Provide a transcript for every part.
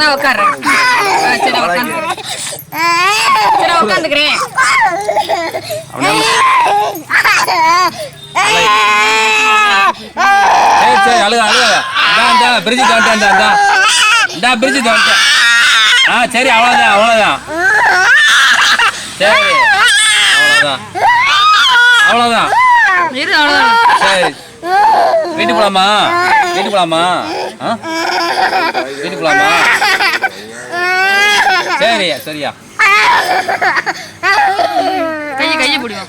நான் உட்காடுறேன் சரி உட்காந்துக்கிறேன் சரி உட்காந்துக்கிறேன் அழுக அழுக. பிரிட்ஜு இந்தா பிரிட்ஜு தோண்டேன் ஆ சரி அவ்வளோதான் அவ்வளோதான் சரி. அவ்வளோதான் அவ்வளோதான் இரு அவ்வளோதான் சரி. வீட்டுக்கு போலாமா? வீட்டுக்கு போலாமா? வீட்டுக்கு போலாமா? சரியா சரியா. கையை கையை பிடிக்கும்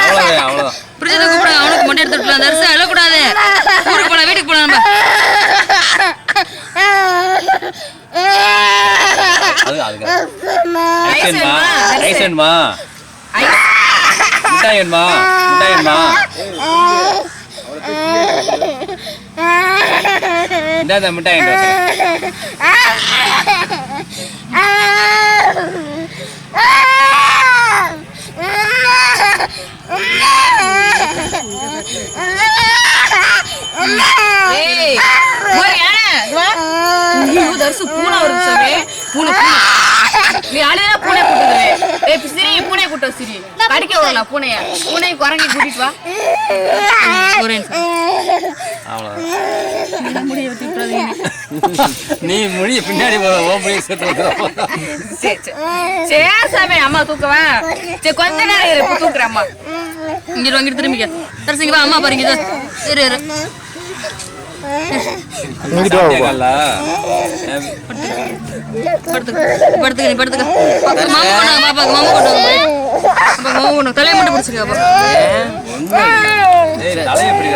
அவ்வளோதான் அவ்வளோதான் பிரிட்ஜில் அவனுக்கு மொட்டை எடுத்து விட்டுலாம் தரிசா அழக்கூடாது ஊருக்கு போலாம் வீட்டுக்கு போலாம் நம்ம. இந்த மிட்டாய். பூனை, பூனை. நீ அழுதா பூனை கூட்டுது. சிரி, பூனையை கூட்டு வா, சிரி. கடிக்க விடலாம் பூனைய. பூனையை குரங்கி கூட்டிட்டு வா. நீ முடிய பின்னாடி சரி, சாமி, அம்மா தூக்கவா? சரி, கொஞ்ச நேரம் இரு, இப்ப தூக்குறேன் அம்மா. இங்கிட்டு திரும்பிக்க. தரிசு, இங்க வா, அம்மா பாருங்க. இரு, இரு. படுத்துக்க படுத்துக்க மாமா கொண்டாங்க பாப்பா மாமா தலையை மட்டும் அப்பா. தலையை எப்படி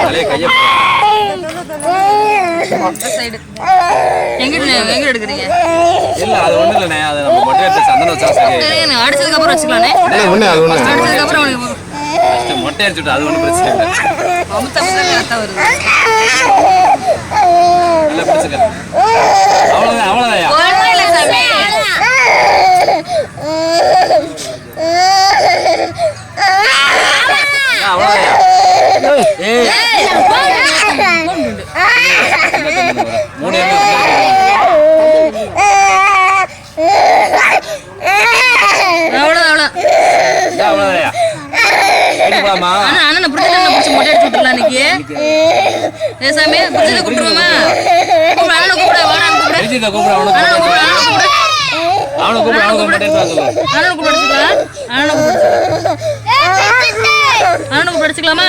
தலையை கையை நான் அடிச்சதுக்கு அப்புறம் வச்சுக்கலானே இல்லை, ஒண்ணு அது ஒண்ணு. அடிச்சதுக்கு அப்புறம் ஃபர்ஸ்ட் மொட்டை அடிச்சுட்டு அது ஒன்றும் பிரச்சனை இல்லை. நல்லா பிடிச்சிக்க அவ்வளோதான் அவ்வளோதான் அவ்வளோதான் ஏய். போலாமா அண்ணா அண்ணனை பிடிச்சி அண்ணனை பிடிச்சி மொட்டை அடிச்சு விட்டுலாம் இன்னைக்கு. ஏ சாமி பிடிச்சதை கூப்பிடுவோமா? கூப்பிடு அண்ணனை கூப்பிட வாடான்னு கூப்பிடு. தெரிஞ்சுக்க கூப்பிடு அண்ணனை கூப்பிடு அண்ணனை கூப்பிடு. அவனை கூப்பிடு அண்ணனை கூப்பிட அண்ணனை கூப்பிட. அண்ணனை கூப்பிட. அடிச்சுக்கலாமா?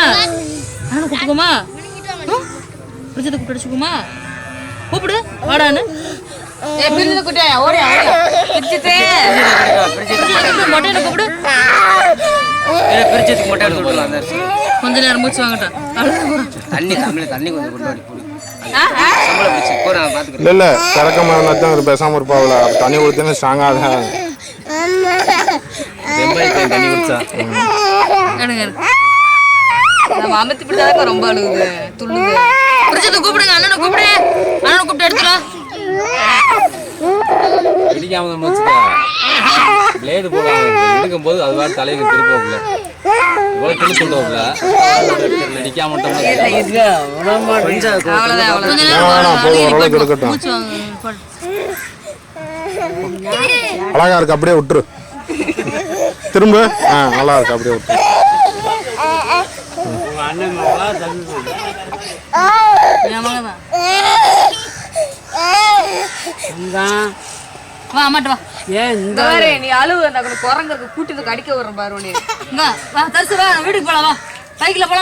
அண்ணனை கூப்பிட்டுக்கோமா பிடிச்சதை கூப்பிட்டு அடிச்சுக்கோமா? கூப்பிடு வாடான்னு ஏ பிரிஞ்சது குட்டே ஓடியா ஓடியா. பிரிச்சுட்டே மொட்டையில கூப்பிடு. பிரிச்சதுக்கு மொட்டை எடுத்து விடலாம் அந்த கொஞ்ச நேரம் மூச்சு வாங்கட்டும் அவ்வளவுதான். தண்ணி தமிழ் தண்ணி கொஞ்சம் கொண்டு வாடி போடு. இல்லை இல்லை இருந்தால் தான் பேசாமல் இருப்பாவில் தண்ணி கொடுத்தேன்னு தான். வெம்பாய் தண்ணி குடிச்சா. அமர்த்தி பிடிச்சாதான் ரொம்ப அழுகுது. துள்ளுது. பிடிச்சதை கூப்பிடுங்க அண்ணனை கூப்பிடு. அண்ணனை கூப்பிட்டு எடுத்துலாம் இடிக்காம பிளேடு போடாம எடுக்கும் போது அது மாதிரி தலைக்கு திருப்போம்ல அழுகு, இருக்கு அப்படியே விட்டுரு. திரும்ப. ஆ நல்லா இருக்கு அப்படியே விட்டுரு. மகன்தான். வா அம்மாட்ட வா. ஏன் இந்த பாரு நீ அழுவு அந்த குரங்கு கூட்டிட்டு கடிக்க வர்றேன் பாரு உன்னை. வா தரிசு வா வீட்டுக்கு போலாம் வா. பைக்ல போலாம்.